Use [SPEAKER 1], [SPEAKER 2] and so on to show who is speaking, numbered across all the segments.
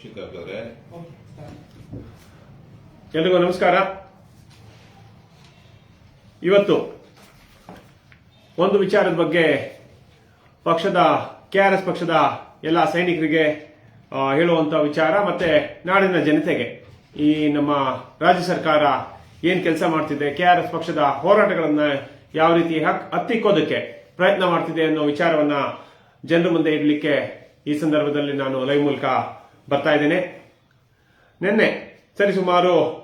[SPEAKER 1] ಶಿಖರ್ ಅವರೇ
[SPEAKER 2] ಎಲ್ರಿಗೂ ನಮಸ್ಕಾರ. ಇವತ್ತು ಒಂದು ವಿಚಾರದ ಬಗ್ಗೆ ಪಕ್ಷದ ಕೆಆರ್ಎಸ್ ಪಕ್ಷದ ಎಲ್ಲ ಸೈನಿಕರಿಗೆ ಹೇಳುವಂತ ವಿಚಾರ ಮತ್ತೆ ನಾಡಿನ ಜನತೆಗೆ. ಈ ನಮ್ಮ ರಾಜ್ಯ ಸರ್ಕಾರ ಏನ್ ಕೆಲಸ ಮಾಡ್ತಿದೆ ಕೆಆರ್ಎಸ್ ಪಕ್ಷದ ಹೋರಾಟಗಳನ್ನ ಯಾವ ರೀತಿ ಹತ್ತಿಕ್ಕೋದಕ್ಕೆ ಪ್ರಯತ್ನ ಮಾಡ್ತಿದೆ ಅನ್ನೋ ವಿಚಾರವನ್ನ ಜನರ ಮುಂದೆ ಇಡಲಿಕ್ಕೆ ಈ ಸಂದರ್ಭದಲ್ಲಿ ನಾನು ಲೈವ್ ಮೂಲಕ ಬರ್ತಾ ಇದ್ದೇನೆ. ನಿನ್ನೆ ಸರಿಸುಮಾರು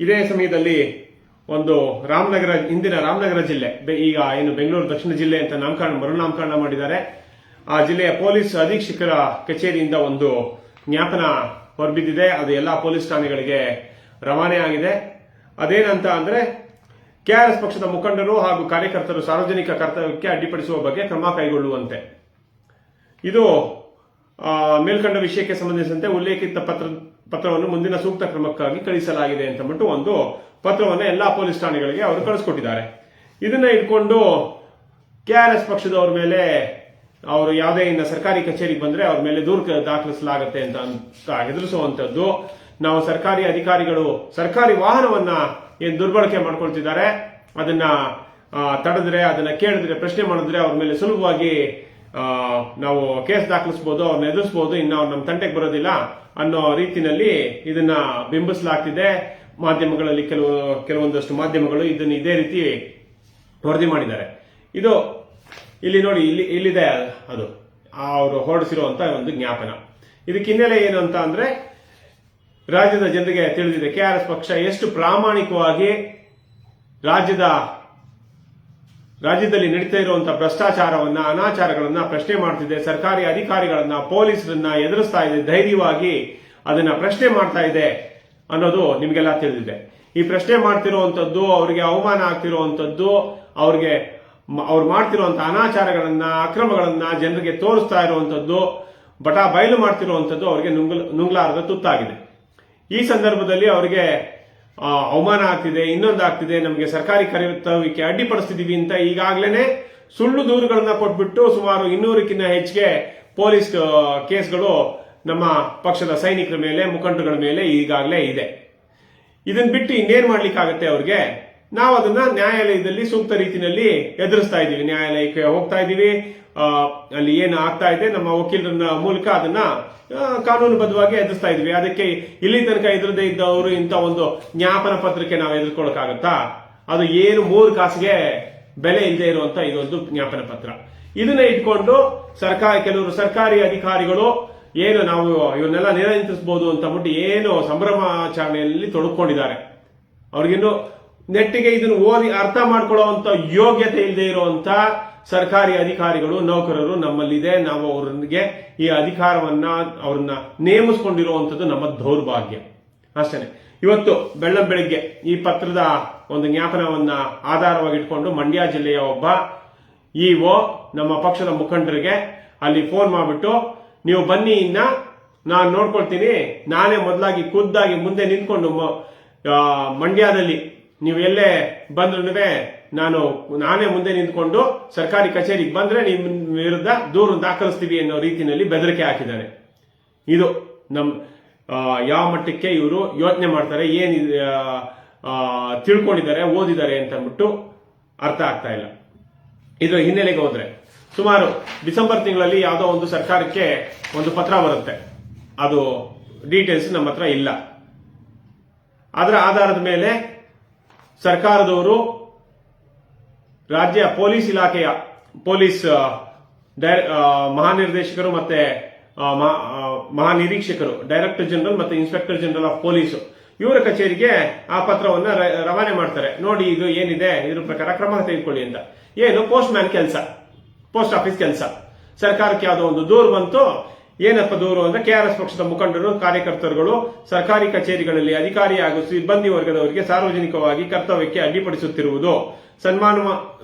[SPEAKER 2] ಇದೇ ಸಮಯದಲ್ಲಿ ಒಂದು ರಾಮನಗರ ಹಿಂದಿನ ರಾಮನಗರ ಜಿಲ್ಲೆ ಈಗ ಏನು ಬೆಂಗಳೂರು ದಕ್ಷಿಣ ಜಿಲ್ಲೆ ಅಂತ ನಾಮಕರಣ, ಮರುನಾಮಕರಣ ಮಾಡಿದ್ದಾರೆ. ಆ ಜಿಲ್ಲೆಯ ಪೊಲೀಸ್ ಅಧೀಕ್ಷಕರ ಕಚೇರಿಯಿಂದ ಒಂದು ಜ್ಞಾಪನ ಹೊರಬಿದ್ದಿದೆ. ಅದು ಎಲ್ಲಾ ಪೊಲೀಸ್ ಠಾಣೆಗಳಿಗೆ ರವಾನೆ ಆಗಿದೆ. ಅದೇನಂತ ಅಂದ್ರೆ, ಕೆಆರ್ಎಸ್ ಪಕ್ಷದ ಮುಖಂಡರು ಹಾಗೂ ಕಾರ್ಯಕರ್ತರು ಸಾರ್ವಜನಿಕ ಕರ್ತವ್ಯಕ್ಕೆ ಅಡ್ಡಿಪಡಿಸುವ ಬಗ್ಗೆ ಕ್ರಮ ಕೈಗೊಳ್ಳುವಂತೆ. ಇದು ಮೇಲ್ಕಂಡ ವಿಷಯಕ್ಕೆ ಸಂಬಂಧಿಸಿದಂತೆ ಉಲ್ಲೇಖಿತ ಪತ್ರ, ಪತ್ರವನ್ನು ಮುಂದಿನ ಸೂಕ್ತ ಕ್ರಮಕ್ಕಾಗಿ ಕಳಿಸಲಾಗಿದೆ ಅಂತ ಬಿಟ್ಟು ಒಂದು ಪತ್ರವನ್ನು ಎಲ್ಲಾ ಪೊಲೀಸ್ ಠಾಣೆಗಳಿಗೆ ಅವರು ಕಳಿಸ್ಕೊಟ್ಟಿದ್ದಾರೆ. ಇದನ್ನ ಇಟ್ಕೊಂಡು ಕೆಆರ್ಎಸ್ ಪಕ್ಷದವರ ಮೇಲೆ ಅವರು ಯಾವುದೇ ಇನ್ನ ಸರ್ಕಾರಿ ಕಚೇರಿಗೆ ಬಂದ್ರೆ ಅವ್ರ ಮೇಲೆ ದೂರು ಕ- ದಾಖಲಿಸಲಾಗುತ್ತೆ ಅಂತ ಅಂತ ಹೆದರಿಸುವಂತದ್ದು ನಾವು ಸರ್ಕಾರಿ ಅಧಿಕಾರಿಗಳು ಸರ್ಕಾರಿ ವಾಹನವನ್ನ ಏನ್ ದುರ್ಬಳಕೆ ಮಾಡ್ಕೊಳ್ತಿದ್ದಾರೆ, ಅದನ್ನ ತಡೆದ್ರೆ, ಅದನ್ನ ಕೇಳಿದ್ರೆ, ಪ್ರಶ್ನೆ ಮಾಡಿದ್ರೆ ಅವ್ರ ಮೇಲೆ ಸುಲಭವಾಗಿ ನಾವು ಕೇಸ್ ದಾಖಲಿಸಬಹುದು ಅವ್ರನ್ನ ಎದುರಿಸ್ಬೋದು, ಇನ್ನು ಅವ್ರು ನಮ್ಮ ತಂಟೆಗೆ ಬರೋದಿಲ್ಲ ಅನ್ನೋ ರೀತಿನಲ್ಲಿ ಇದನ್ನ ಬಿಂಬಿಸಲಾಗ್ತಿದೆ. ಮಾಧ್ಯಮಗಳಲ್ಲಿ ಕೆಲವು, ಕೆಲವೊಂದಷ್ಟು ಮಾಧ್ಯಮಗಳು ಇದನ್ನ ಇದೇ ರೀತಿ ವರದಿ ಮಾಡಿದ್ದಾರೆ. ಇದು ಇಲ್ಲಿ ನೋಡಿ, ಇಲ್ಲಿ, ಇಲ್ಲಿದೆ ಅದು ಅವರು ಹೊರಡಿಸಿರುವಂತ ಒಂದು ಜ್ಞಾಪನ. ಇದಕ್ಕೆ ಹಿನ್ನೆಲೆ ಏನು ಅಂತ ಅಂದ್ರೆ, ರಾಜ್ಯದ ಜನರಿಗೆ ತಿಳಿದಿದೆ ಕೆಆರ್ಎಸ್ ಪಕ್ಷ ಎಷ್ಟು ಪ್ರಾಮಾಣಿಕವಾಗಿ ರಾಜ್ಯದ ರಾಜ್ಯದಲ್ಲಿ ನಡೀತಾ ಇರುವಂತಹ ಭ್ರಷ್ಟಾಚಾರವನ್ನ, ಅನಾಚಾರಗಳನ್ನ ಪ್ರಶ್ನೆ ಮಾಡ್ತಿದೆ. ಸರ್ಕಾರಿ ಅಧಿಕಾರಿಗಳನ್ನ, ಪೊಲೀಸರನ್ನ ಎದುರಿಸ್ತಾ ಇದೆ, ಧೈರ್ಯವಾಗಿ ಅದನ್ನ ಪ್ರಶ್ನೆ ಮಾಡ್ತಾ ಇದೆ ಅನ್ನೋದು ನಿಮಗೆಲ್ಲ ತಿಳಿದಿದೆ. ಈ ಪ್ರಶ್ನೆ ಮಾಡ್ತಿರುವಂತದ್ದು, ಅವರಿಗೆ ಅವಮಾನ ಆಗ್ತಿರುವಂತದ್ದು, ಅವ್ರಿಗೆ ಅವ್ರು ಮಾಡ್ತಿರುವಂತಹ ಅನಾಚಾರಗಳನ್ನ, ಅಕ್ರಮಗಳನ್ನ ಜನರಿಗೆ ತೋರಿಸ್ತಾ ಇರುವಂತದ್ದು, ಬಟಾ ಬಯಲು ಮಾಡ್ತಿರುವಂತದ್ದು ಅವರಿಗೆ ನುಂಗಲ್, ನುಂಗ್ಲಾರದ ತುತ್ತಾಗಿದೆ. ಈ ಸಂದರ್ಭದಲ್ಲಿ ಅವರಿಗೆ ಅವಮಾನ ಆಗ್ತಿದೆ ಇನ್ನೊಂದು ಆಗ್ತಿದೆ ನಮಗೆ ಸರ್ಕಾರಿ ಕರೆಯುತ್ತವಿಕೆ ಅಡ್ಡಿಪಡಿಸ್ತಿದ್ದೀವಿ ಅಂತ ಈಗಾಗಲೇ ಸುಳ್ಳು ದೂರುಗಳನ್ನ ಕೊಟ್ಬಿಟ್ಟು ಸುಮಾರು ಇನ್ನೂರಕ್ಕಿಂತ ಹೆಚ್ಚಿಗೆ ಪೊಲೀಸ್ ಕೇಸ್ಗಳು ನಮ್ಮ ಪಕ್ಷದ ಸೈನಿಕರ ಮೇಲೆ ಮುಖಂಡರುಗಳ ಮೇಲೆ ಈಗಾಗಲೇ ಇದೆ. ಇದನ್ನ ಬಿಟ್ಟು ಇನ್ನೇನ್ ಮಾಡ್ಲಿಕ್ಕಾಗತ್ತೆ ಅವ್ರಿಗೆ? ನಾವು ಅದನ್ನ ನ್ಯಾಯಾಲಯದಲ್ಲಿ ಸೂಕ್ತ ರೀತಿಯಲ್ಲಿ ಎದುರಿಸ್ತಾ ಇದ್ದೀವಿ ನ್ಯಾಯಾಲಯಕ್ಕೆ ಹೋಗ್ತಾ ಇದೀವಿ. ಆ, ಅಲ್ಲಿ ಏನು ಆಗ್ತಾ ಇದೆ, ನಮ್ಮ ವಕೀಲರ ಮೂಲಕ ಅದನ್ನ ಕಾನೂನುಬದ್ಧವಾಗಿ ಎದುರಿಸ್ತಾ ಇದ್ವಿ. ಅದಕ್ಕೆ ಇಲ್ಲಿ ತನಕ ಎದುರದೇ ಇದ್ದವರು ಇಂಥ ಒಂದು ಜ್ಞಾಪನ ಪತ್ರಕ್ಕೆ ನಾವು ಎದುರ್ಕೊಳಕ್ಕಾಗತ್ತಾ ಅದು ಏನು ಮೂರು ಕಾಸಿಗೆ ಬೆಲೆ ಇಲ್ಲದೆ ಇರುವಂತ ಇದೊಂದು ಜ್ಞಾಪನ ಪತ್ರ. ಇದನ್ನ ಇಟ್ಕೊಂಡು ಸರ್ಕಾರ, ಕೆಲವರು ಸರ್ಕಾರಿ ಅಧಿಕಾರಿಗಳು ಏನು ನಾವು ಇವನ್ನೆಲ್ಲ ನಿಯಂತ್ರಿಸಬಹುದು ಅಂತ ಬಿಟ್ಟು ಏನು ಸಂಭ್ರಮಾಚರಣೆಯಲ್ಲಿ ತೊಡಕೊಂಡಿದ್ದಾರೆ. ಅವ್ರಿಗಿನ್ನು ನೆಟ್ಟಿಗೆ ಇದನ್ನು ಓದಿ ಅರ್ಥ ಮಾಡ್ಕೊಳ್ಳುವಂತ ಯೋಗ್ಯತೆ ಇಲ್ಲದೆ ಇರುವಂತ ಸರ್ಕಾರಿ ಅಧಿಕಾರಿಗಳು, ನೌಕರರು ನಮ್ಮಲ್ಲಿದೆ. ನಾವು ಅವ್ರಿಗೆ ಈ ಅಧಿಕಾರವನ್ನ, ಅವ್ರನ್ನ ನೇಮಿಸ್ಕೊಂಡಿರುವಂಥದ್ದು ನಮ್ಮ ದೌರ್ಭಾಗ್ಯ. ಅಷ್ಟೇ ಇವತ್ತು ಬೆಳ್ಳ ಬೆಳಿಗ್ಗೆ ಈ ಪತ್ರದ ಒಂದು ಜ್ಞಾಪನವನ್ನ ಆಧಾರವಾಗಿಟ್ಕೊಂಡು ಮಂಡ್ಯ ಜಿಲ್ಲೆಯ ಒಬ್ಬ ಇಒ ನಮ್ಮ ಪಕ್ಷದ ಮುಖಂಡರಿಗೆ ಅಲ್ಲಿ ಫೋನ್ ಮಾಡಿಬಿಟ್ಟು, ನೀವು ಬನ್ನಿ ಇನ್ನ, ನಾನು ನೋಡ್ಕೊಳ್ತೀನಿ. ನಾನೇ ಮೊದಲಾಗಿ ಖುದ್ದಾಗಿ ಮುಂದೆ ನಿಂತ್ಕೊಂಡು ಮಂಡ್ಯದಲ್ಲಿ ನೀವು ಎಲ್ಲೇ ಬಂದ್ರು ನಾನು ನಾನೇ ಮುಂದೆ ನಿಂತ್ಕೊಂಡು ಸರ್ಕಾರಿ ಕಚೇರಿಗೆ ಬಂದ್ರೆ ನಿಮ್ಮ ವಿರುದ್ಧ ದೂರು ದಾಖಲಿಸ್ತೀವಿ ಅನ್ನೋ ರೀತಿಯಲ್ಲಿ ಬೆದರಿಕೆ ಹಾಕಿದ್ದಾರೆ. ಇದು ನಮ್ ಯಾವ ಮಟ್ಟಕ್ಕೆ ಇವರು ಯೋಚನೆ ಮಾಡ್ತಾರೆ, ಏನ್ ತಿಳ್ಕೊಂಡಿದ್ದಾರೆ, ಓದಿದ್ದಾರೆ ಅಂತ ಅಂದ್ಬಿಟ್ಟು ಅರ್ಥ ಆಗ್ತಾ ಇಲ್ಲ. ಇದರ ಹಿನ್ನೆಲೆಗೆ ಹೋದ್ರೆ ಸುಮಾರು ಡಿಸೆಂಬರ್ ತಿಂಗಳಲ್ಲಿ ಯಾವುದೋ ಒಂದು ಸರ್ಕಾರಕ್ಕೆ ಒಂದು ಪತ್ರ ಬರುತ್ತೆ. ಅದು ಡೀಟೇಲ್ಸ್ ನಮ್ಮ ಹತ್ರ ಇಲ್ಲ. ಅದರ ಆಧಾರದ ಮೇಲೆ ಸರ್ಕಾರದವರು ರಾಜ್ಯ ಪೊಲೀಸ್ ಇಲಾಖೆಯ ಪೊಲೀಸ್ ಮಹಾನಿರ್ದೇಶಕರು ಮತ್ತೆ ಮಹಾನಿರೀಕ್ಷಕರು, ಡೈರೆಕ್ಟರ್ ಜನರಲ್ ಮತ್ತೆ ಇನ್ಸ್ಪೆಕ್ಟರ್ ಜನರಲ್ ಆಫ್ ಪೊಲೀಸ್, ಇವರ ಕಚೇರಿಗೆ ಆ ಪತ್ರವನ್ನ ರವಾನೆ ಮಾಡ್ತಾರೆ. ನೋಡಿ ಇದು ಏನಿದೆ, ಇದ್ರ ಪ್ರಕಾರ ಕ್ರಮ ತೆಗೆದುಕೊಳ್ಳಿ ಅಂತ. ಏನು ಪೋಸ್ಟ್ ಮ್ಯಾನ್ ಕೆಲಸ, ಪೋಸ್ಟ್ ಆಫೀಸ್ ಕೆಲಸ. ಸರ್ಕಾರಕ್ಕೆ ಯಾವುದೋ ಒಂದು ದೂರು ಬಂತು ಏನಪ್ಪ ದೂರು ಅಂದ್ರೆ ಕೆಆರ್ಎಸ್ ಪಕ್ಷದ ಮುಖಂಡರು, ಕಾರ್ಯಕರ್ತರುಗಳು, ಸರ್ಕಾರಿ ಕಚೇರಿಗಳಲ್ಲಿ ಅಧಿಕಾರಿ ಹಾಗೂ ಸಿಬ್ಬಂದಿ ವರ್ಗದವರಿಗೆ ಸಾರ್ವಜನಿಕವಾಗಿ ಕರ್ತವ್ಯಕ್ಕೆ ಅಡ್ಡಿಪಡಿಸುತ್ತಿರುವುದು. ಸನ್ಮಾನ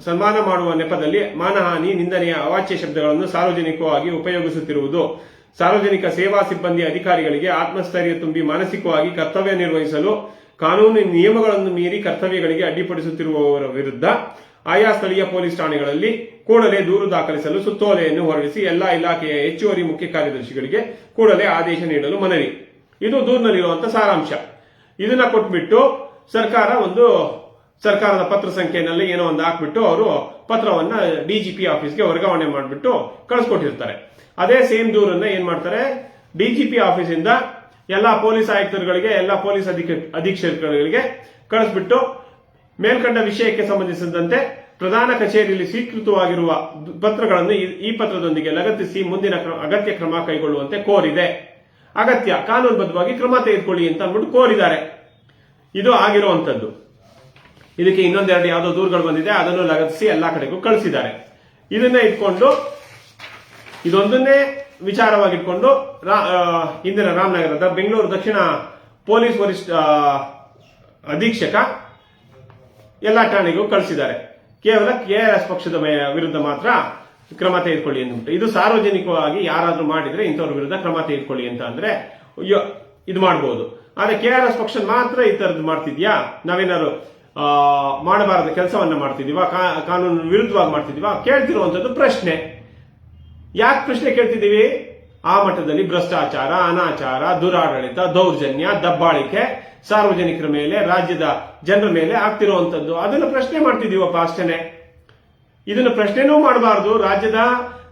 [SPEAKER 2] ಸನ್ಮಾನ ಮಾಡುವ ನೆಪದಲ್ಲಿ ಮಾನಹಾನಿ, ನಿಂದನೆಯ ಅವಾಚ್ಯ ಶಬ್ದಗಳನ್ನು ಸಾರ್ವಜನಿಕವಾಗಿ ಉಪಯೋಗಿಸುತ್ತಿರುವುದು. ಸಾರ್ವಜನಿಕ ಸೇವಾ ಸಿಬ್ಬಂದಿ ಅಧಿಕಾರಿಗಳಿಗೆ ಆತ್ಮಸ್ಥೈರ್ಯ ತುಂಬಿ ಮಾನಸಿಕವಾಗಿ ಕರ್ತವ್ಯ ನಿರ್ವಹಿಸಲು ಕಾನೂನು ನಿಯಮಗಳನ್ನು ಮೀರಿ ಕರ್ತವ್ಯಗಳಿಗೆ ಅಡ್ಡಿಪಡಿಸುತ್ತಿರುವವರ ವಿರುದ್ಧ ಆಯಾ ಸ್ಥಳೀಯ ಪೊಲೀಸ್ ಠಾಣೆಗಳಲ್ಲಿ ಕೂಡಲೇ ದೂರು ದಾಖಲಿಸಲು ಸುತ್ತೋಲೆಯನ್ನು ಹೊರಡಿಸಿ ಎಲ್ಲಾ ಇಲಾಖೆಯ ಹೆಚ್ಚುವರಿ ಮುಖ್ಯ ಕಾರ್ಯದರ್ಶಿಗಳಿಗೆ ಕೂಡಲೇ ಆದೇಶ ನೀಡಲು ಮನವಿ. ಇದು ದೂರಿನಲ್ಲಿರುವಂತಹ ಸಾರಾಂಶ. ಇದನ್ನ ಕೊಟ್ಬಿಟ್ಟು ಸರ್ಕಾರ ಒಂದು ಸರ್ಕಾರದ ಪತ್ರ ಸಂಖ್ಯೆನಲ್ಲಿ ಏನೋ ಒಂದು ಹಾಕ್ಬಿಟ್ಟು ಅವರು ಪತ್ರವನ್ನ ಡಿಜಿಪಿ ಆಫೀಸ್ಗೆ ವರ್ಗಾವಣೆ ಮಾಡಿಬಿಟ್ಟು ಕಳಿಸ್ಕೊಟ್ಟಿರ್ತಾರೆ. ಅದೇ ಸೇಮ್ ದೂರನ್ನ ಏನ್ ಮಾಡ್ತಾರೆ? ಡಿಜಿಪಿ ಆಫೀಸಿಂದ ಎಲ್ಲಾ ಪೊಲೀಸ್ ಆಯುಕ್ತರುಗಳಿಗೆ, ಎಲ್ಲಾ ಪೊಲೀಸ್ ಅಧಿಕ, ಅಧೀಕ್ಷಕರುಗಳಿಗೆ ಕಳಿಸ್ಬಿಟ್ಟು ಮೇಲ್ಕಂಡ ವಿಷಯಕ್ಕೆ ಸಂಬಂಧಿಸಿದಂತೆ ಪ್ರಧಾನ ಕಚೇರಿಯಲ್ಲಿ ಸ್ವೀಕೃತವಾಗಿರುವ ಪತ್ರಗಳನ್ನು ಈ- ಪತ್ರದೊಂದಿಗೆ ಲಗತ್ತಿಸಿ ಮುಂದಿನ ಅಗತ್ಯ ಕ್ರಮ ಕೈಗೊಳ್ಳುವಂತೆ ಕೋರಿದೆ. ಅಗತ್ಯ, ಕಾನೂನುಬದ್ಧವಾಗಿ ಕ್ರಮ ತೆಗೆದುಕೊಳ್ಳಿ ಅಂತ ಅಂದ್ಬಿಟ್ಟು ಕೋರಿದ್ದಾರೆ. ಇದು ಆಗಿರುವಂತದ್ದು ಇದಕ್ಕೆ ಇನ್ನೊಂದೆರಡು ಯಾವುದೋ ದೂರುಗಳು ಬಂದಿದೆ, ಅದನ್ನು ಲಗತ್ತಿಸಿ ಎಲ್ಲಾ ಕಡೆಗೂ ಕಳಿಸಿದ್ದಾರೆ. ಇದನ್ನ ಇಟ್ಕೊಂಡು, ಇದೊಂದನ್ನೇ ವಿಚಾರವಾಗಿಟ್ಕೊಂಡು ಇಂದಿನ ರಾಮನಗರದ ಬೆಂಗಳೂರು ದಕ್ಷಿಣ ಪೊಲೀಸ್ ವರಿಷ್ಠ ಅಧೀಕ್ಷಕ ಎಲ್ಲಾ ಠಾಣೆಗೂ ಕಳಿಸಿದ್ದಾರೆ. ಕೇವಲ ಕೆಆರ್ಎಸ್ ಪಕ್ಷದ ವಿರುದ್ಧ ಮಾತ್ರ ಕ್ರಮ ತೆಗೆದುಕೊಳ್ಳಿ ಅಂದ್ಬಿಟ್ಟು ಇದು ಸಾರ್ವಜನಿಕವಾಗಿ ಯಾರಾದ್ರೂ ಮಾಡಿದ್ರೆ ಇಂಥವ್ರ ವಿರುದ್ಧ ಕ್ರಮ ತೆಗೆದುಕೊಳ್ಳಿ ಅಂತ ಅಂದ್ರೆ ಇದು ಮಾಡಬಹುದು ಆದ್ರೆ ಕೆಆರ್ಎಸ್ ಪಕ್ಷ ಮಾತ್ರ ಈ ತರದ್ದು ಮಾಡ್ತಿದ್ಯಾ? ನಾವೇನಾದ್ರು ಆ, ಮಾಡಬಾರದ ಕೆಲಸವನ್ನ ಮಾಡ್ತಿದೀವಾ ಕಾನೂನು ವಿರುದ್ಧವಾಗಿ ಮಾಡ್ತಿದೀವಾ ಕೇಳ್ತಿರುವಂತದ್ದು ಪ್ರಶ್ನೆ. ಯಾಕೆ ಪ್ರಶ್ನೆ ಕೇಳ್ತಿದ್ದೀವಿ? ಆ ಮಟ್ಟದಲ್ಲಿ ಭ್ರಷ್ಟಾಚಾರ ಅನಾಚಾರ ದುರಾಡಳಿತ ದೌರ್ಜನ್ಯ ದಬ್ಬಾಳಿಕೆ ಸಾರ್ವಜನಿಕರ ಮೇಲೆ, ರಾಜ್ಯದ ಜನರ ಮೇಲೆ ಆಗ್ತಿರುವಂತದ್ದು. ಅದನ್ನು ಪ್ರಶ್ನೆ ಮಾಡ್ತಿದೀವಪ್ಪ ಅಷ್ಟೇನೆ. ಇದನ್ನು ಪ್ರಶ್ನೆನೂ ಮಾಡಬಾರದು. ರಾಜ್ಯದ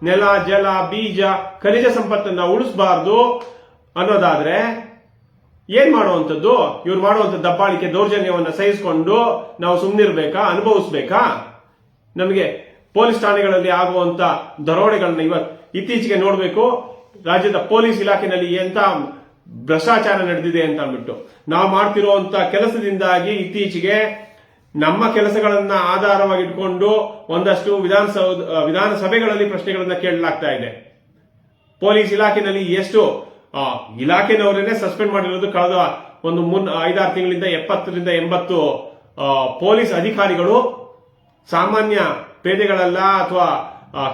[SPEAKER 2] ನೆಲ, ಜಲ, ಬೀಜ, ಖನಿಜ ಸಂಪತ್ತನ್ನ ಉಳಿಸಬಾರದು ಅನ್ನೋದಾದ್ರೆ ಏನ್ ಮಾಡುವಂಥದ್ದು? ಇವ್ರು ಮಾಡುವಂತ ದಬ್ಬಾಳಿಕೆ ದೌರ್ಜನ್ಯವನ್ನ ಸಹಿಸಿಕೊಂಡು ನಾವು ಸುಮ್ಮನಿರ್ಬೇಕಾ ಅನುಭವಿಸ್ಬೇಕಾ? ನಮಗೆ ಪೊಲೀಸ್ ಠಾಣೆಗಳಲ್ಲಿ ಆಗುವಂತ ದರೋಡೆಗಳನ್ನ ಇವತ್ತು ಇತ್ತೀಚೆಗೆ ನೋಡಬೇಕು. ರಾಜ್ಯದ ಪೊಲೀಸ್ ಇಲಾಖೆನಲ್ಲಿ ಎಂತ ಭ್ರಷ್ಟಾಚಾರ ನಡೆದಿದೆ ಅಂತ ಅಂದ್ಬಿಟ್ಟು. ನಾವು ಮಾಡ್ತಿರುವಂತ ಕೆಲಸದಿಂದಾಗಿ ಇತ್ತೀಚೆಗೆ ನಮ್ಮ ಕೆಲಸಗಳನ್ನ ಆಧಾರವಾಗಿಟ್ಕೊಂಡು ಒಂದಷ್ಟು ವಿಧಾನಸೌಧ ವಿಧಾನಸಭೆಗಳಲ್ಲಿ ಪ್ರಶ್ನೆಗಳನ್ನ ಕೇಳಲಾಗ್ತಾ ಇದೆ. ಪೊಲೀಸ್ ಇಲಾಖೆಯಲ್ಲಿ ಎಷ್ಟು ಇಲಾಖೆನವರನ್ನೇ ಸಸ್ಪೆಂಡ್ ಮಾಡಿರೋದು ಕಳೆದ ಒಂದು ಮುನ್, ಐದಾರು ತಿಂಗಳಿಂದ ಎಪ್ಪತ್ತರಿಂದ ಎಂಬತ್ತು ಪೊಲೀಸ್ ಅಧಿಕಾರಿಗಳು ಸಾಮಾನ್ಯ ಪೇದೆಗಳಲ್ಲ ಅಥವಾ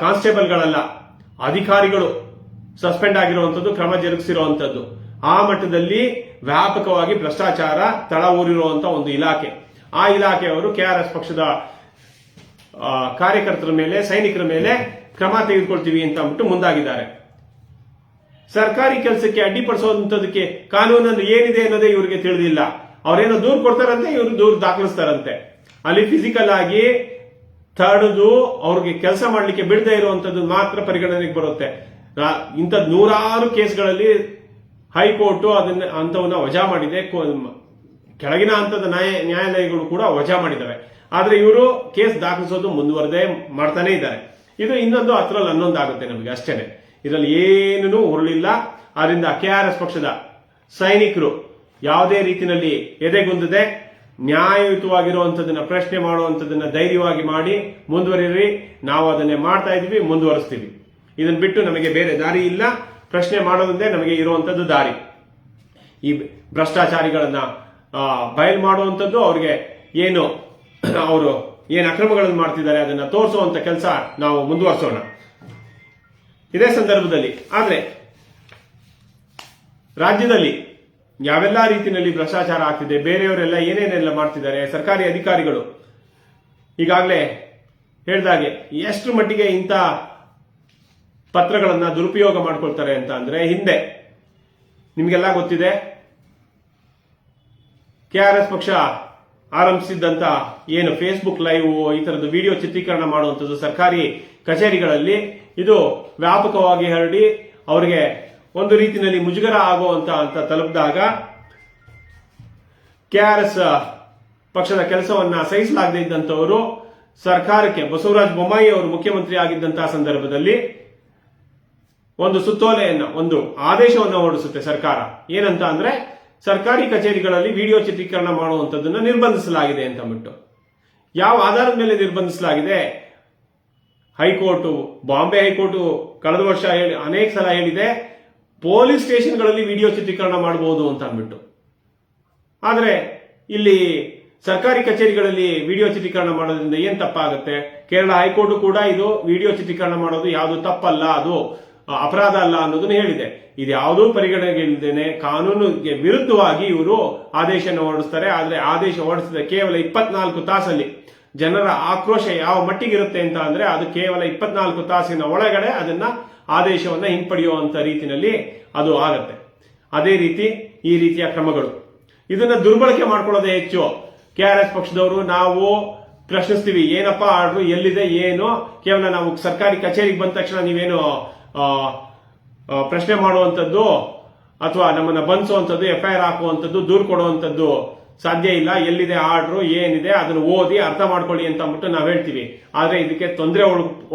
[SPEAKER 2] ಕಾನ್ಸ್ಟೇಬಲ್ಗಳಲ್ಲ, ಅಧಿಕಾರಿಗಳು ಸಸ್ಪೆಂಡ್ ಆಗಿರುವಂತದ್ದು ಕ್ರಮ ಜರುಗಿಸಿರುವಂತದ್ದು ಆ ಮಟ್ಟದಲ್ಲಿ ವ್ಯಾಪಕವಾಗಿ ಭ್ರಷ್ಟಾಚಾರ ತಳ ಊರಿರುವಂತ ಒಂದು ಇಲಾಖೆ. ಆ ಇಲಾಖೆಯವರು ಕೆಆರ್ಎಸ್ ಪಕ್ಷದ ಕಾರ್ಯಕರ್ತರ ಮೇಲೆ, ಸೈನಿಕರ ಮೇಲೆ ಕ್ರಮ ತೆಗೆದುಕೊಳ್ತೀವಿ ಅಂತ ಅಂದ್ಬಿಟ್ಟು ಮುಂದಾಗಿದ್ದಾರೆ. ಸರ್ಕಾರಿ ಕೆಲಸಕ್ಕೆ ಅಡ್ಡಿಪಡಿಸುವಂತದಕ್ಕೆ ಕಾನೂನಲ್ಲಿ ಏನಿದೆ ಅನ್ನೋದೇ ಇವರಿಗೆ ತಿಳಿದಿಲ್ಲ. ಅವರೇನೋ ದೂರು ಕೊಡ್ತಾರಂತೆ, ಇವರು ದೂರು ದಾಖಲಿಸ್ತಾರಂತೆ. ಅಲ್ಲಿ ಫಿಸಿಕಲ್ ಆಗಿ ತಡೆದು ಅವ್ರಿಗೆ ಕೆಲಸ ಮಾಡಲಿಕ್ಕೆ ಬಿಡದೆ ಇರುವಂತದ್ದು ಮಾತ್ರ ಪರಿಗಣನೆಗೆ ಬರುತ್ತೆ. ಇಂಥದ್ದು ಇಂಥದ್ ನೂರಾರು ಕೇಸ್ಗಳಲ್ಲಿ ಹೈಕೋರ್ಟ್ ಅದನ್ನ ಅಂತವನ್ನ ವಜಾ ಮಾಡಿದೆ ಕೆಳಗಿನ ಹಂತದ ನ್ಯಾಯ ನ್ಯಾಯಾಲಯಗಳು ಕೂಡ ವಜಾ ಮಾಡಿದ್ದಾರೆ ಆದ್ರೆ ಇವರು ಕೇಸ್ ದಾಖಲಿಸೋದು ಮುಂದುವರೆದೇ ಮಾಡ್ತಾನೆ ಇದ್ದಾರೆ. ಇದು ಇನ್ನೊಂದು ಹತ್ರಲ್ಲಿ ಹನ್ನೊಂದು ಆಗುತ್ತೆ ನಮಗೆ ಅಷ್ಟೇನೆ. ಇದರಲ್ಲಿ ಏನೂ ಉರುಳಿಲ್ಲ ಆದ್ರಿಂದ ಕೆಆರ್ಎಸ್ ಪಕ್ಷದ ಸೈನಿಕರು ಯಾವುದೇ ರೀತಿಯಲ್ಲಿ ಎದೆಗುಂದದೆ. ನ್ಯಾಯಯುತವಾಗಿರುವಂತದನ್ನ ಪ್ರಶ್ನೆ ಮಾಡುವಂತದನ್ನ ಧೈರ್ಯವಾಗಿ ಮಾಡಿ ಮುಂದುವರಿರಿ. ನಾವು ಅದನ್ನೇ ಮಾಡ್ತಾ ಇದೀವಿ, ಮುಂದುವರಿಸ್ತೀವಿ. ಇದನ್ನ ಬಿಟ್ಟು ನಮಗೆ ಬೇರೆ ದಾರಿ ಇಲ್ಲ. ಪ್ರಶ್ನೆ ಮಾಡೋದೊಂದೇ ನಮಗೆ ಇರುವಂತದ್ದು ದಾರಿ. ಈ ಭ್ರಷ್ಟಾಚಾರಿಗಳನ್ನ ಬಯಲು ಮಾಡುವಂಥದ್ದು ಅವ್ರಿಗೆ ಏನು, ಅವರು ಏನು ಅಕ್ರಮಗಳನ್ನು ಮಾಡ್ತಿದ್ದಾರೆ ಅದನ್ನ ತೋರಿಸುವಂತ ಕೆಲಸ ನಾವು ಮುಂದುವರಿಸೋಣ. ಇದೇ ಸಂದರ್ಭದಲ್ಲಿ, ಆದರೆ ರಾಜ್ಯದಲ್ಲಿ ಯಾವೆಲ್ಲ ರೀತಿಯಲ್ಲಿ ಭ್ರಷ್ಟಾಚಾರ ಆಗ್ತಿದೆ, ಬೇರೆಯವರೆಲ್ಲ ಏನೇನೆಲ್ಲ ಮಾಡ್ತಿದ್ದಾರೆ, ಸರ್ಕಾರಿ ಅಧಿಕಾರಿಗಳು ಈಗಾಗಲೇ ಹೇಳ್ದಾಗೆ ಎಷ್ಟು ಮಟ್ಟಿಗೆ ಇಂಥ ಪತ್ರಗಳನ್ನ ದುರುಪಯೋಗ ಮಾಡ್ಕೊಳ್ತಾರೆ ಅಂತ ಅಂದ್ರೆ ಹಿಂದೆ. ನಿಮಗೆಲ್ಲ ಗೊತ್ತಿದೆ? ಕೆ ಆರ್ ಎಸ್ ಪಕ್ಷ ಆರಂಭಿಸಿದ್ದಂತ ಏನು ಫೇಸ್ಬುಕ್ ಲೈವ್ ಈ ತರದ ವಿಡಿಯೋ ಚಿತ್ರೀಕರಣ ಮಾಡುವಂಥದ್ದು ಸರ್ಕಾರಿ ಕಚೇರಿಗಳಲ್ಲಿ ಇದು ವ್ಯಾಪಕವಾಗಿ ಹರಡಿ ಅವರಿಗೆ ಒಂದು ರೀತಿಯಲ್ಲಿ ಮುಜುಗರ ಆಗುವಂತ ಅಂತ ತಲುಪಿದಾಗ ಕೆ ಆರ್ ಎಸ್ ಪಕ್ಷದ ಕೆಲಸವನ್ನ ಸಹಿಸಲಾಗದೇ ಇದ್ದಂಥವರು ಸರ್ಕಾರಕ್ಕೆ ಬಸವರಾಜ ಬೊಮ್ಮಾಯಿ ಅವರು ಮುಖ್ಯಮಂತ್ರಿ ಆಗಿದ್ದಂತಹ ಸಂದರ್ಭದಲ್ಲಿ ಒಂದು ಸುತ್ತೋಲೆಯನ್ನು, ಒಂದು ಆದೇಶವನ್ನು ಹೊರಡಿಸುತ್ತೆ ಸರ್ಕಾರ. ಏನಂತ ಅಂದ್ರೆ, ಸರ್ಕಾರಿ ಕಚೇರಿಗಳಲ್ಲಿ ವಿಡಿಯೋ ಚಿತ್ರೀಕರಣ ಮಾಡುವಂಥದ್ದನ್ನು ನಿರ್ಬಂಧಿಸಲಾಗಿದೆ ಅಂತ ಅಂದ್ಬಿಟ್ಟು. ಯಾವ ಆಧಾರದ ಮೇಲೆ ನಿರ್ಬಂಧಿಸಲಾಗಿದೆ? ಹೈಕೋರ್ಟು, ಬಾಂಬೆ ಹೈಕೋರ್ಟು ಕಳೆದ ವರ್ಷ ಅನೇಕ ಸಲ ಹೇಳಿದೆ, ಪೊಲೀಸ್ ಸ್ಟೇಷನ್ಗಳಲ್ಲಿ ವಿಡಿಯೋ ಚಿತ್ರೀಕರಣ ಮಾಡಬಹುದು ಅಂತ ಅಂದ್ಬಿಟ್ಟು. ಆದರೆ, ಇಲ್ಲಿ ಸರ್ಕಾರಿ ಕಚೇರಿಗಳಲ್ಲಿ ವಿಡಿಯೋ ಚಿತ್ರೀಕರಣ ಮಾಡೋದ್ರಿಂದ ಏನು ತಪ್ಪಾಗುತ್ತೆ? ಕೇರಳ ಹೈಕೋರ್ಟ್ ಕೂಡ ಇದು ವಿಡಿಯೋ ಚಿತ್ರೀಕರಣ ಮಾಡೋದು ಯಾವುದು ತಪ್ಪಲ್ಲ ಅದು. ಅಪರಾಧ ಅಲ್ಲ ಅನ್ನೋದನ್ನು ಹೇಳಿದೆ. ಇದು ಯಾವುದೂ ಪರಿಗಣನೆಗೆ ಇಲ್ಲದೇನೆ ಕಾನೂನಿಗೆ ವಿರುದ್ಧವಾಗಿ ಇವರು ಆದೇಶನ ಹೊರಡಿಸ್ತಾರೆ. ಆದರೆ ಆದೇಶ ಹೊರಡಿಸಿದ ಕೇವಲ ಇಪ್ಪತ್ನಾಲ್ಕು ತಾಸಲ್ಲಿ ಜನರ ಆಕ್ರೋಶ ಯಾವ ಮಟ್ಟಿಗಿರುತ್ತೆ ಅಂತ ಅಂದ್ರೆ ಅದು ಕೇವಲ ಇಪ್ಪತ್ನಾಲ್ಕು ತಾಸಿನ ಒಳಗಡೆ ಅದನ್ನ ಆದೇಶವನ್ನ ಹಿಂಪಡೆಯುವಂತ ರೀತಿಯಲ್ಲಿ ಅದು ಆಗತ್ತೆ. ಅದೇ ರೀತಿ ಈ ರೀತಿಯ ಕ್ರಮಗಳು. ಇದನ್ನ ದುರ್ಬಳಕೆ ಮಾಡ್ಕೊಳ್ಳೋದೇ ಹೆಚ್ಚು. ಕೆ ಆರ್ ಎಸ್ ಪಕ್ಷದವರು ನಾವು ಪ್ರಶ್ನಿಸ್ತೀವಿ, ಏನಪ್ಪ ಆರ್ಡ್ರು ಎಲ್ಲಿದೆ, ಏನು? ಕೇವಲ ನಾವು ಸರ್ಕಾರಿ ಕಚೇರಿಗೆ ಬಂದ ತಕ್ಷಣ ನೀವೇನು ಪ್ರಶ್ನೆ ಮಾಡುವಂಥದ್ದು ಅಥವಾ ನಮ್ಮನ್ನ ಬಂಧಿಸುವಂಥದ್ದು ಎಫ್ ಐ ಆರ್ ಹಾಕುವಂಥದ್ದು, ದೂರು ಕೊಡುವಂಥದ್ದು ಸಾಧ್ಯ ಇಲ್ಲ. ಎಲ್ಲಿದೆ ಆರ್ಡ್ರು, ಏನಿದೆ, ಅದನ್ನು ಓದಿ ಅರ್ಥ ಮಾಡ್ಕೊಳ್ಳಿ ಅಂತ ಅಂದ್ಬಿಟ್ಟು ನಾವು ಹೇಳ್ತೀವಿ. ಆದರೆ ಇದಕ್ಕೆ ತೊಂದರೆ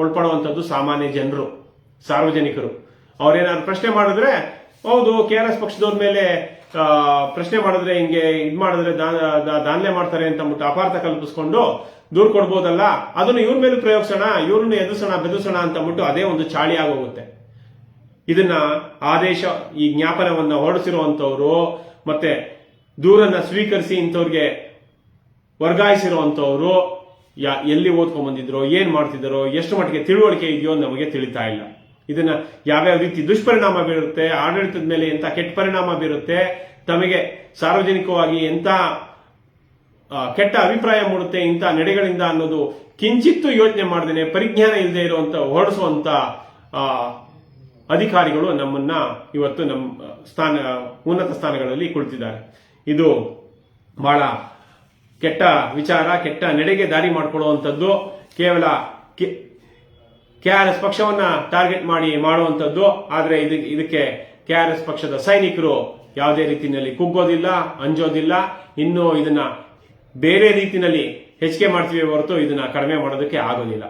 [SPEAKER 2] ಒಳ್ಪಡುವಂಥದ್ದು ಸಾಮಾನ್ಯ ಜನರು, ಸಾರ್ವಜನಿಕರು. ಅವ್ರೇನಾದ್ರು ಪ್ರಶ್ನೆ ಮಾಡಿದ್ರೆ, ಹೌದು, ಕೆ ಆರ್ ಎಸ್ ಪಕ್ಷದವ್ರ ಮೇಲೆ ಪ್ರಶ್ನೆ ಮಾಡಿದ್ರೆ ಹಿಂಗೆ ಇದು ಮಾಡಿದ್ರೆ ದಾನ್ಲೆ ಮಾಡ್ತಾರೆ ಅಂತ ಅಂದ್ಬಿಟ್ಟು ಅಪಾರ್ಥ ಕಲ್ಪಿಸ್ಕೊಂಡು ದೂರ ಕೊಡ್ಬೋದಲ್ಲ? ಅದನ್ನು ಇವ್ರ ಮೇಲೆ ಪ್ರಯೋಗಿಸೋಣ, ಇವ್ರನ್ನ ಎದುರಿಸೋಣ, ಬೆದರಿಸೋಣ ಅಂತ ಅಂದ್ಬಿಟ್ಟು ಅದೇ ಒಂದು ಚಾಳಿ ಆಗೋಗುತ್ತೆ. ಇದನ್ನ ಆದೇಶ, ಈ ಜ್ಞಾಪನವನ್ನ ಹೊರಡಿಸಿರುವಂತವ್ರು ಮತ್ತೆ ದೂರನ್ನ ಸ್ವೀಕರಿಸಿ ಇಂಥವ್ರಿಗೆ ವರ್ಗಾಯಿಸಿರುವಂತವ್ರು ಯಾ, ಎಲ್ಲಿ ಓದ್ಕೊಂಡ್ ಬಂದಿದ್ರು ಏನ್ ಮಾಡ್ತಿದ್ರು ಎಷ್ಟು ಮಟ್ಟಿಗೆ ತಿಳುವಳಿಕೆ ಇದೆಯೋ ನಮಗೆ ತಿಳಿತಾ ಇಲ್ಲ. ಇದನ್ನ ಯಾವ್ಯಾವ ರೀತಿ ದುಷ್ಪರಿಣಾಮ ಬೀರುತ್ತೆ, ಆಡಳಿತದ ಮೇಲೆ ಎಂತ ಕೆಟ್ಟ ಪರಿಣಾಮ ಬೀರುತ್ತೆ, ತಮಗೆ ಸಾರ್ವಜನಿಕವಾಗಿ ಎಂತ ಕೆಟ್ಟ ಅಭಿಪ್ರಾಯ ಮೂಡುತ್ತೆ, ಇಂಥ ನಡೆಗಳಿಂದ ಅನ್ನೋದು ಕಿಂಚಿತ್ತು ಯೋಚನೆ ಮಾಡದೇನೆ, ಪರಿಜ್ಞಾನ ಇಲ್ಲದೆ ಇರುವಂತ ಹೊರಡಿಸುವಂತ ಅಧಿಕಾರಿಗಳು ನಮ್ಮನ್ನ ಇವತ್ತು ನಮ್ಮ ಸ್ಥಾನ, ಉನ್ನತ ಸ್ಥಾನಗಳಲ್ಲಿ ಕುಳಿತಿದ್ದಾರೆ. ಇದು ಬಹಳ ಕೆಟ್ಟ ವಿಚಾರ, ಕೆಟ್ಟ ನಡೆಗೆ ದಾರಿ ಮಾಡಿಕೊಡುವಂಥದ್ದು ಕೇವಲ ಕೆ ಆರ್ ಎಸ್ ಪಕ್ಷವನ್ನ ಟಾರ್ಗೆಟ್ ಮಾಡಿ ಮಾಡುವಂಥದ್ದು, ಆದರೆ ಇದು- ಇದಕ್ಕೆ ಕೆ ಆರ್ ಎಸ್ ಪಕ್ಷದ ಸೈನಿಕರು ಯಾವುದೇ ರೀತಿಯಲ್ಲಿ ಕುಗ್ಗೋದಿಲ್ಲ, ಅಂಜೋದಿಲ್ಲ. ಇನ್ನು ಇದನ್ನ ಬೇರೆ ರೀತಿಯಲ್ಲಿ ಹೆಚ್ಚಿಗೆ ಮಾಡ್ತೀವಿ ಹೊರತು ಇದನ್ನ ಕಡಿಮೆ ಮಾಡೋದಕ್ಕೆ ಆಗೋದಿಲ್ಲ.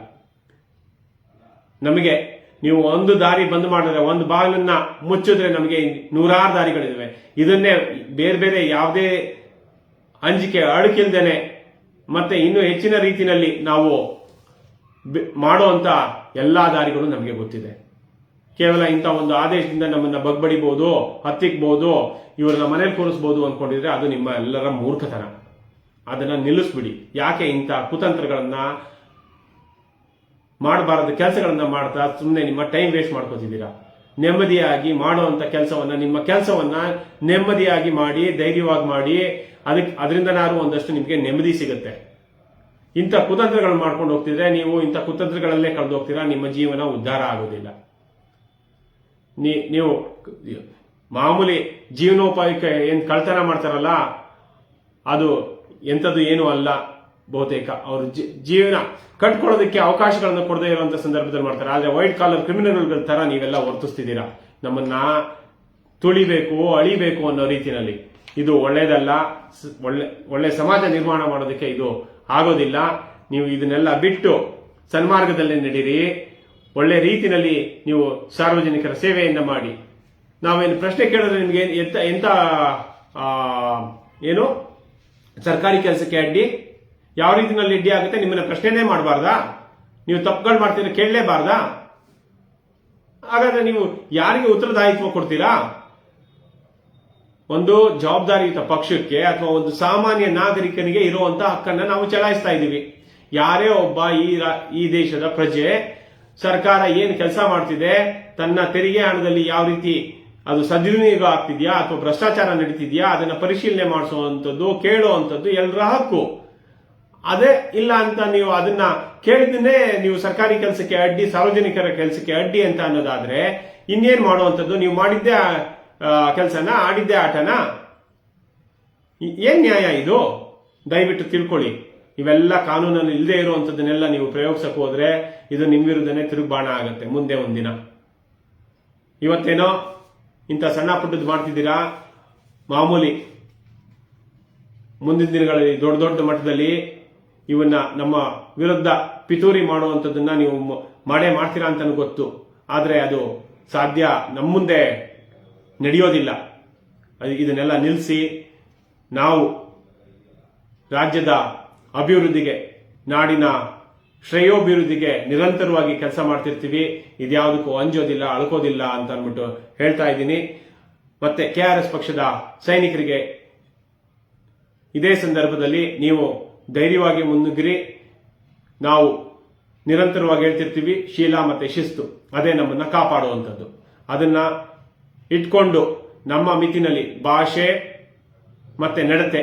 [SPEAKER 2] ನಮಗೆ ನೀವು ಒಂದು ದಾರಿ ಬಂದ್ ಮಾಡಿದ್ರೆ, ಒಂದು ಬಾಗಿಲನ್ನ ಮುಚ್ಚಿದ್ರೆ ನಮಗೆ ನೂರಾರು ದಾರಿಗಳಿವೆ. ಇದನ್ನೇ ಬೇರೆ ಬೇರೆ ಯಾವುದೇ ಅಂಜಿಕೆ, ಅಳುಕಿಲ್ದೇನೆ ಮತ್ತೆ ಇನ್ನೂ ಹೆಚ್ಚಿನ ರೀತಿಯಲ್ಲಿ ನಾವು ಮಾಡುವಂತ ಎಲ್ಲಾ ದಾರಿಗಳು ನಮಗೆ ಗೊತ್ತಿದೆ. ಕೇವಲ ಇಂಥ ಒಂದು ಆದೇಶದಿಂದ ನಮ್ಮನ್ನ ಬಗ್ಬಡಿಬಹುದು ಹತ್ತಿಕ್ಬಹುದು ಇವ್ರನ್ನ ಮನೇಲಿ ಕೂರಿಸಬಹುದು ಅನ್ಕೊಂಡಿದ್ರೆ ಅದು ನಿಮ್ಮ ಎಲ್ಲರ ಮೂರ್ಖತನ. ಅದನ್ನ ನಿಲ್ಲಿಸ್ಬಿಡಿ. ಯಾಕೆ ಇಂಥ ಕುತಂತ್ರಗಳನ್ನ ಮಾಡಬಾರದ, ಕೆಲಸಗಳನ್ನ ಮಾಡ್ತಾ ಸುಮ್ಮನೆ ನಿಮ್ಮ ಟೈಮ್ ವೇಸ್ಟ್ ಮಾಡ್ಕೋತಿದ್ದೀರಾ? ನೆಮ್ಮದಿಯಾಗಿ ಮಾಡುವಂತ ಕೆಲಸವನ್ನ, ನಿಮ್ಮ ಕೆಲಸವನ್ನ ನೆಮ್ಮದಿಯಾಗಿ ಮಾಡಿ, ಧೈರ್ಯವಾಗಿ ಮಾಡಿ ಅದಕ್ಕೆ ಅದರಿಂದನಾರು ಒಂದಷ್ಟು ನಿಮಗೆ ನೆಮ್ಮದಿ ಸಿಗುತ್ತೆ. ಇಂಥ ಕುತಂತ್ರಗಳು ಮಾಡ್ಕೊಂಡು ಹೋಗ್ತಿದ್ರೆ ನೀವು ಇಂಥ ಕುತಂತ್ರಗಳಲ್ಲೇ ಕಳೆದು ಹೋಗ್ತೀರಾ, ನಿಮ್ಮ ಜೀವನ ಉದ್ಧಾರ ಆಗೋದಿಲ್ಲ. ನೀವು ಮಾಮೂಲಿ ಜೀವನೋಪಾಯಕ್ಕೆ ಏನು ಕಳ್ತನ ಮಾಡ್ತಾರಲ್ಲ, ಅದು ಎಂಥದ್ದು ಏನೂ ಅಲ್ಲ ಬಹುತೇಕ. ಅವರು ಜೀವನ ಕಟ್ಕೊಳ್ಳೋದಕ್ಕೆ ಅವಕಾಶಗಳನ್ನು ಕೊಡದೇ ಇರುವಂತ ಸಂದರ್ಭದಲ್ಲಿ ಮಾಡ್ತಾರೆ. ಆದ್ರೆ ವೈಟ್ ಕಾಲರ್ ಕ್ರಿಮಿನಲ್ಗಳ ತರ ನೀವೆಲ್ಲ ವರ್ತಿಸ್ತಿದ್ದೀರಾ? ನಮ್ಮನ್ನ ತುಳಿಬೇಕು, ಅಳಿಬೇಕು ಅನ್ನೋ ರೀತಿಯಲ್ಲಿ. ಇದು ಒಳ್ಳೇದಲ್ಲ ಒಳ್ಳೆ ಒಳ್ಳೆ ಸಮಾಜ ನಿರ್ಮಾಣ ಮಾಡೋದಕ್ಕೆ ಇದು ಆಗೋದಿಲ್ಲ. ನೀವು ಇದನ್ನೆಲ್ಲ ಬಿಟ್ಟು ಸನ್ಮಾರ್ಗದಲ್ಲಿ ನಡೀರಿ. ಒಳ್ಳೆ ರೀತಿಯಲ್ಲಿ ನೀವು ಸಾರ್ವಜನಿಕರ ಸೇವೆಯಿಂದ ಮಾಡಿ. ನಾವೇನು ಪ್ರಶ್ನೆ ಕೇಳಿದ್ರೆ ನಿಮ್ಗೆ ಎಂತ ಎಂತ ಏನು? ಸರ್ಕಾರಿ ಕೆಲಸಕ್ಕೆ ಅಡ್ಡಿ? ಯಾವ ರೀತಿನಲ್ಲಿ ಅಡ್ಡಿ ಆಗುತ್ತೆ? ನಿಮ್ಮನ್ನ ಪ್ರಶ್ನೆನೇ ಮಾಡಬಾರ್ದಾ? ನೀವು ತಪ್ಪುಗಳು ಮಾಡ್ತೀರ ಕೇಳಲೇಬಾರ್ದಾ? ಹಾಗಾದ್ರೆ ನೀವು ಯಾರಿಗೆ ಉತ್ತರದಾಯಿತ್ವ ಕೊಡ್ತೀರಾ? ಒಂದು ಜವಾಬ್ದಾರಿಯುತ ಪಕ್ಷಕ್ಕೆ ಅಥವಾ ಒಂದು ಸಾಮಾನ್ಯ ನಾಗರಿಕನಿಗೆ ಇರುವಂತ ಹಕ್ಕನ್ನ ನಾವು ಚಲಾಯಿಸ್ತಾ ಇದ್ದೀವಿ. ಯಾರೇ ಒಬ್ಬ ಈ ಈ ದೇಶದ ಪ್ರಜೆ, ಸರ್ಕಾರ ಏನು ಕೆಲಸ ಮಾಡ್ತಿದೆ, ತನ್ನ ತೆರಿಗೆ ಹಣದಲ್ಲಿ ಯಾವ ರೀತಿ ಅದು ಸದ್ವಿನಿಯೋಗ ಆಗ್ತಿದೆಯಾ ಅಥವಾ ಭ್ರಷ್ಟಾಚಾರ ನಡೀತಿದೆಯಾ? ಅದನ್ನು ಪರಿಶೀಲನೆ ಮಾಡಿಸುವಂಥದ್ದು, ಕೇಳುವಂಥದ್ದು ಎಲ್ಲರ ಹಕ್ಕು. ಅದೇ ಇಲ್ಲ ಅಂತ ನೀವು ಅದನ್ನ ಕೇಳಿದನ್ನೇ ನೀವು ಸರ್ಕಾರಿ ಕೆಲಸಕ್ಕೆ ಅಡ್ಡಿ, ಸಾರ್ವಜನಿಕರ ಕೆಲಸಕ್ಕೆ ಅಡ್ಡಿ ಅಂತ ಅನ್ನೋದಾದ್ರೆ ಇನ್ನೇನ್ ಮಾಡುವಂಥದ್ದು? ನೀವು ಮಾಡಿದ್ದೇ ಕೆಲಸನ? ಆಡಿದ್ದೇ ಆಟನ? ಏನ್ ನ್ಯಾಯ ಇದು? ದಯವಿಟ್ಟು ತಿಳ್ಕೊಳ್ಳಿ. ಇವೆಲ್ಲ ಕಾನೂನಲ್ಲಿ ಇಲ್ಲದೆ ಇರುವಂತದ್ದನ್ನೆಲ್ಲ ನೀವು ಪ್ರಯೋಗಿಸಕ್ಕೆ ಹೋದ್ರೆ ಇದು ನಿಮ್ಮ ವಿರುದ್ಧನೇ ತಿರುಗ್ಬಾಣ ಆಗುತ್ತೆ ಮುಂದೆ ಒಂದಿನ. ಇವತ್ತೇನೋ ಇಂಥ ಸಣ್ಣ ಪುಟ್ಟದ್ದು ಮಾಡ್ತಿದ್ದೀರಾ? ಮಾಮೂಲಿ ಮುಂದಿನ ದಿನಗಳಲ್ಲಿ ದೊಡ್ಡ ದೊಡ್ಡ ಮಟ್ಟದಲ್ಲಿ ಇವನ್ನ ನಮ್ಮ ವಿರುದ್ಧ ಪಿತೂರಿ ಮಾಡುವಂಥದ್ದನ್ನ ನೀವು ಮಾಡೇ ಮಾಡ್ತೀರಾ ಅಂತ ಗೊತ್ತು. ಆದರೆ ಅದು ಸಾಧ್ಯ ನಮ್ಮ ಮುಂದೆ ನಡೆಯೋದಿಲ್ಲ. ಇದನ್ನೆಲ್ಲ ನಿಲ್ಲಿಸಿ ನಾವು ರಾಜ್ಯದ ಅಭಿವೃದ್ಧಿಗೆ ನಾಡಿನ ಶ್ರೇಯೋಭಿವೃದ್ಧಿಗೆ ನಿರಂತರವಾಗಿ ಕೆಲಸ ಮಾಡ್ತಿರ್ತೀವಿ. ಇದ್ಯಾವುದಕ್ಕೂ ಅಂಜೋದಿಲ್ಲ, ಅಳ್ಕೋದಿಲ್ಲ ಅಂತ ಅಂದ್ಬಿಟ್ಟು ಹೇಳ್ತಾ ಇದ್ದೀನಿ. ಮತ್ತೆ ಕೆ ಆರ್ ಎಸ್ ಪಕ್ಷದ ಸೈನಿಕರಿಗೆ ಇದೇ ಸಂದರ್ಭದಲ್ಲಿ ನೀವು ಧೈರ್ಯವಾಗಿ ಮುನ್ನುಗ್ಗಿರಿ ನಾವು ನಿರಂತರವಾಗಿ ಹೇಳ್ತಿರ್ತೀವಿ. ಶೀಲ ಮತ್ತೆ ಶಿಸ್ತು, ಅದೇ ನಮ್ಮನ್ನ ಕಾಪಾಡುವಂಥದ್ದು. ಅದನ್ನ ಇಟ್ಕೊಂಡು ನಮ್ಮ ಮಿತಿನಲ್ಲಿ ಭಾಷೆ ಮತ್ತೆ ನಡತೆ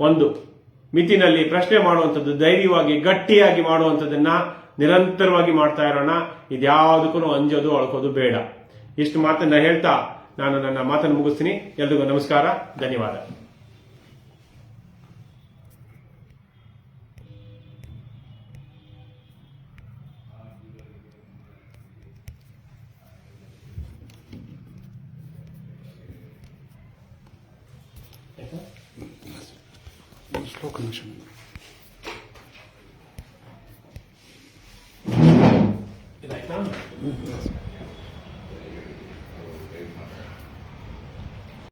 [SPEAKER 2] ಒಂದು. ಮಿತಿನಲ್ಲಿ ಪ್ರಶ್ನೆ ಮಾಡುವಂಥದ್ದು ಧೈರ್ಯವಾಗಿ, ಗಟ್ಟಿಯಾಗಿ ಮಾಡುವಂಥದ್ದನ್ನ ನಿರಂತರವಾಗಿ ಮಾಡ್ತಾ ಇರೋಣ. ಇದ್ಯಾವುದಕ್ಕೂ ಅಂಜೋದು, ಅಳ್ಕೋದು ಬೇಡ. ಇಷ್ಟು ಮಾತನ್ನ ಹೇಳ್ತಾ ನಾನು ನನ್ನ ಮಾತನ್ನು ಮುಗಿಸ್ತೀನಿ. ಎಲ್ರಿಗೂ ನಮಸ್ಕಾರ. ಧನ್ಯವಾದ.
[SPEAKER 1] 可什
[SPEAKER 2] 么的。